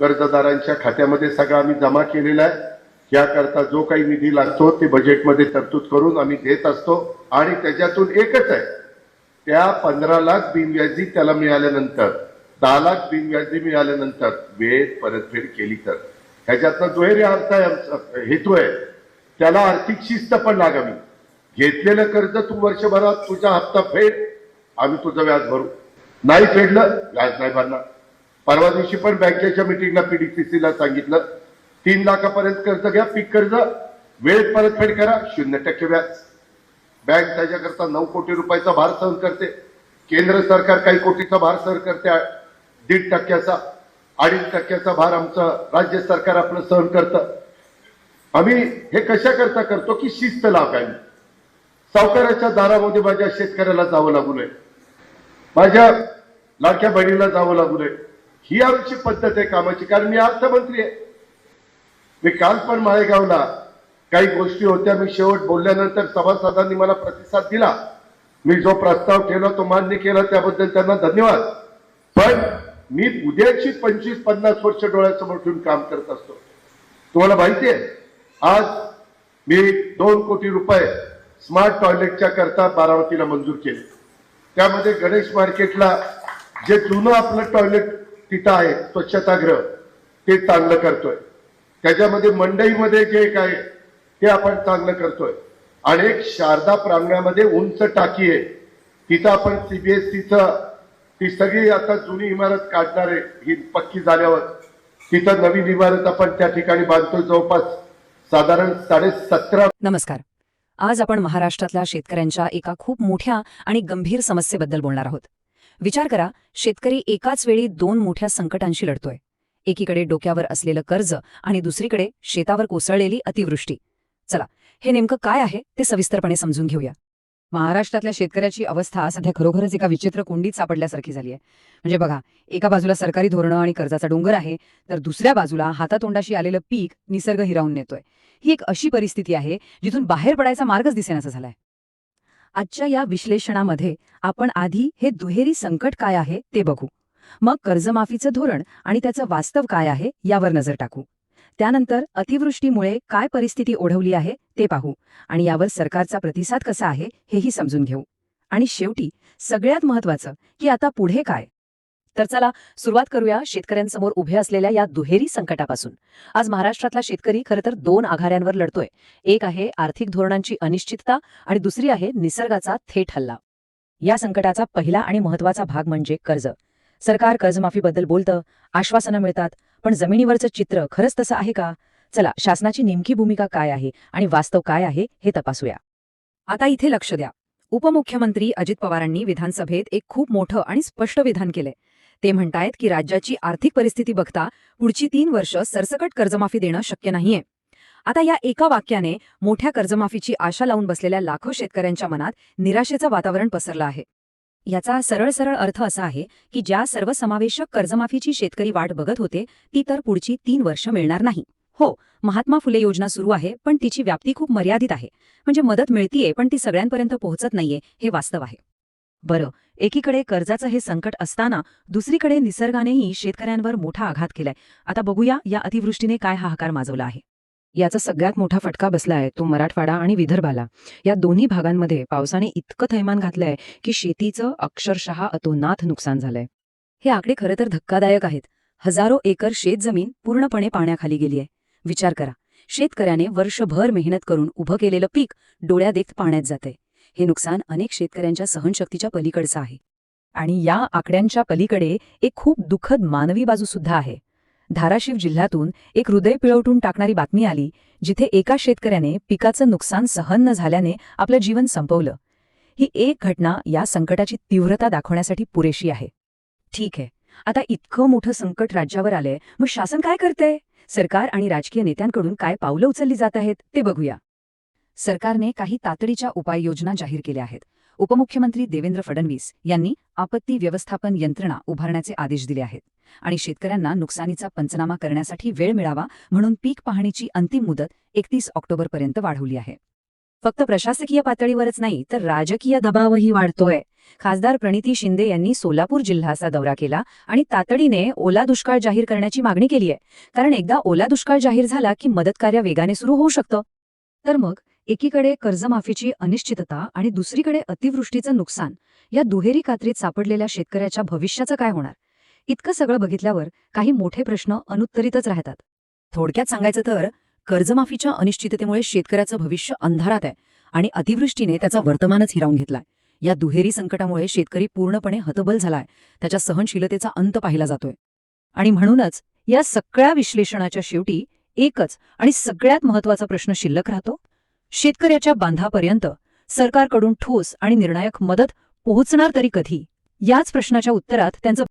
कर्जदारांच्या खात्यामध्ये सगळा आम्ही जमा केलेला आहे. याकरता जो काही निधी लागतो ते बजेटमध्ये तरतूद करून आम्ही देत असतो आणि त्याच्यातून एकच आहे. त्या पंधरा लाख बिनव्याजी त्याला मिळाल्यानंतर दहा लाख बिनव्याजी मिळाल्यानंतर वेळ परतफेड केली तर. ह्याच्यातला दुहेरी अर्थ आहे आमचा हेतू आहे. त्याला आर्थिक शिस्त पण लागावी. घेतलेलं कर्ज तू वर्षभरात तुझा हप्ता फेड आम्ही तुझं व्याज भरू. नाही फेडलं व्याज नाही भरणार. परवा दिवशी पण बँकेच्या मिटिंगला पीडीसीसीला सांगितलं. तीन लाखापर्यंत कर्ज घ्या पीक कर्ज. वेळेत परतफेड करा शून्य टक्के व्याज बँक त्याच्याकरता नऊ कोटी रुपयाचा भार सहन करते. केंद्र सरकार काही कोटीचा भार सहन करते. दीड टक्क्याचा अडीच टक्क्याचा भार आमचं राज्य सरकार आपलं सहन करतं. आम्ही हे कशा करता करतो की शिस्त लागावी. सावकाराच्या दारामध्ये माझ्या शेतकऱ्याला जावं लागू नये. माझ्या लाडक्या बहिणीला जावं लागू नये. ही आमची पद्धत आहे कामाची. कारण मी अर्थमंत्री आहे. मी काल पण माळेगावला काही गोष्टी होत्या. मी शेवट बोलल्यानंतर सभासदांनी मला प्रतिसाद दिला. मी जो प्रस्ताव ठेवला तो मान्य केला. त्याबद्दल त्यांना धन्यवाद. पण मी उद्याची पंचवीस पन्नास वर्ष डोळ्यासमोर ठेवून काम करत असतो. तुम्हाला माहिती आहे आज मी दोन कोटी रुपये स्मार्ट टॉयलेटच्या करता बारामतीला मंजूर केले. त्यामध्ये गणेश मार्केटला जे जुनं आपलं टॉयलेट तिथं आहे स्वच्छतागृह ते चांगलं करतोय. त्याच्यामध्ये मंडईमध्ये जे काय ते आपण चांगलं करतोय. आणि एक शारदा प्रांगणामध्ये उंच टाकी आहे. तिथं आपण सीबीएसईचं ती सगळी आता जुनी इमारत काढणार आहे ही पक्की झाल्यावर. तिथं नवीन इमारत आपण त्या ठिकाणी बांधतोय जवळपास साधारण साडे सतरा नमस्कार. आज आपण महाराष्ट्रातल्या शेतकऱ्यांच्या एका खूप मोठ्या आणि गंभीर समस्येबद्दल बोलणार आहोत. विचार करा शेतकरी एकाच वेळी दोन मोठ्या संकटांशी लढतोय. एकीकडे डोक्यावर असलेलं कर्ज आणि दुसरीकडे शेतावर कोसळलेली अतिवृष्टी. चला हे नेमकं काय आहे ते सविस्तरपणे समजून घेऊया. महाराष्ट्रातल्या शेतकऱ्याची अवस्था सध्या खरोखरच एका विचित्र कोंडीत सापडल्यासारखी झाली आहे. म्हणजे बघा एका बाजूला सरकारी धोरणं आणि कर्जाचा डोंगर आहे तर दुसऱ्या बाजूला हातातोंडाशी आलेलं पीक निसर्ग हिरावून नेतोय. ही एक अशी परिस्थिती आहे जिथून बाहेर पडायचा मार्गच दिसेनासा झालाय. आजच्या या विश्लेषणामध्ये आपण आधी हे दुहेरी संकट काय आहे ते बघू. मग कर्जमाफीचं धोरण आणि त्याचं वास्तव काय आहे यावर नजर टाकू. त्यानंतर अतिवृष्टीमुळे काय परिस्थिती ओढवली आहे ते पाहू आणि यावर सरकारचा प्रतिसाद कसा आहे हेही समजून घेऊ. आणि शेवटी सगळ्यात महत्वाचं की आता पुढे काय? तर चला सुरुवात करूया शेतकऱ्यांसमोर उभे असलेल्या या दुहेरी संकटापासून. आज महाराष्ट्रातला शेतकरी खरं तर दोन आघाड्यांवर लढतोय. एक आहे आर्थिक धोरणांची अनिश्चितता आणि दुसरी आहे निसर्गाचा थेट हल्ला. या संकटाचा पहिला आणि महत्त्वाचा भाग म्हणजे कर्ज. सरकार कर्जमाफीबद्दल बोलतं आश्वासनं मिळतात पण जमिनीवरचं चित्र खरंच तसं आहे का? चला शासनाची नेमकी भूमिका काय आहे आणि वास्तव काय आहे हे तपासूया. आता इथे लक्ष द्या. उपमुख्यमंत्री अजित पवारांनी विधानसभेत एक खूप मोठं आणि स्पष्ट विधान केलंय. ते म्हणतायत की राज्याची आर्थिक परिस्थिती बघता पुढची तीन वर्ष सरसकट कर्जमाफी देणं शक्य नाहीये. आता या एका वाक्याने मोठ्या कर्जमाफीची आशा लावून बसलेल्या लाखो शेतकऱ्यांच्या मनात निराशेचं वातावरण पसरलं आहे. याचा सरळ सरळ अर्थ असा आहे की ज्या सर्वसमावेशक कर्जमाफीची शेतकरी वाट बघत होते ती तर पुढची तीन वर्ष मिळणार नाही. हो महात्मा फुले योजना सुरू आहे पण तिची व्याप्ती खूप मर्यादित आहे. म्हणजे मदत मिळतीये पण ती सगळ्यांपर्यंत पोहोचत नाहीये हे वास्तव आहे. बरं एकीकडे कर्जाचं हे संकट असताना दुसरीकडे निसर्गानेही शेतकऱ्यांवर मोठा आघात केलाय. आता बघूया या अतिवृष्टीने काय हाहाकार माजवला आहे. याचा सगळ्यात मोठा फटका बसलाय तो मराठवाडा आणि विदर्भाला. या दोन्ही भागांमध्ये पावसाने इतकं थैमान घातलंय की शेतीचं अक्षरशः अतोनाथ नुकसान झालंय. हे आकडे खरं तर धक्कादायक आहेत. हजारो एकर शेतजमीन पूर्णपणे पाण्याखाली गेली आहे. विचार करा शेतकऱ्याने वर्षभर मेहनत करून उभं केलेलं पीक डोळ्यादेखत पाण्यात जातंय. हे नुकसान अनेक शेतकऱ्यांच्या सहनशक्तीच्या पलीकडचं आहे. आणि या आकड्यांच्या पलीकडे एक खूप दुःखद मानवी बाजू सुद्धा आहे. धाराशिव जिल्ह्यातून एक हृदय पिळवटून टाकणारी बातमी आली जिथे एका शेतकऱ्याने पिकाचं नुकसान सहन न झाल्याने आपलं जीवन संपवलं. ही एक घटना या संकटाची तीव्रता दाखवण्यासाठी पुरेशी आहे. ठीक आहे. आता इतकं मोठं संकट राज्यावर आलंय मग शासन काय करतंय? सरकार आणि राजकीय नेत्यांकडून काय पावलं उचलली जात आहेत ते बघूया. सरकारने काही तातडीच्या उपाययोजना जाहीर केल्या आहेत. उपमुख्यमंत्री देवेंद्र फडणवीस यांनी आपत्ती व्यवस्थापन यंत्रणा उभारण्याचे आदेश दिले आहेत आणि शेतकऱ्यांना नुकसानीचा पंचनामा करण्यासाठी वेळ मिळावा म्हणून पीक पाहणीची अंतिम मुदत एकतीस ऑक्टोबरपर्यंत वाढवली आहे. फक्त प्रशासकीय पातळीवरच नाही तर राजकीय दबावही वाढतोय. खासदार प्रणिती शिंदे यांनी सोलापूर जिल्ह्याचा दौरा केला आणि तातडीने ओला दुष्काळ जाहीर करण्याची मागणी केली आहे. कारण एकदा ओला दुष्काळ जाहीर झाला की मदत कार्य वेगाने सुरू होऊ शकतं. तर मग? एकीकडे कर्जमाफीची अनिश्चितता आणि दुसरीकडे अतिवृष्टीचं नुकसान या दुहेरी कात्रीत सापडलेल्या शेतकऱ्याच्या भविष्याचं काय होणार? इतकं सगळं बघितल्यावर काही मोठे प्रश्न अनुत्तरितच राहतात. थोडक्यात सांगायचं तर कर्जमाफीच्या अनिश्चिततेमुळे शेतकऱ्याचं भविष्य अंधारात आहे आणि अतिवृष्टीने त्याचा वर्तमानच हिरावून घेतलाय. या दुहेरी संकटामुळे शेतकरी पूर्णपणे हतबल झालाय. त्याच्या सहनशीलतेचा अंत पाहिला जातोय. आणि म्हणूनच या सगळ्या विश्लेषणाच्या शेवटी एकच आणि सगळ्यात महत्त्वाचा प्रश्न शिल्लक राहतो शेतकऱ्याच्या बांधापर्यंत सरकारकडून ठोस आणि निर्णायक मदत पोहोचणार तरी कधी? याच प्रश्नाच्या उत्तरात त्यांचं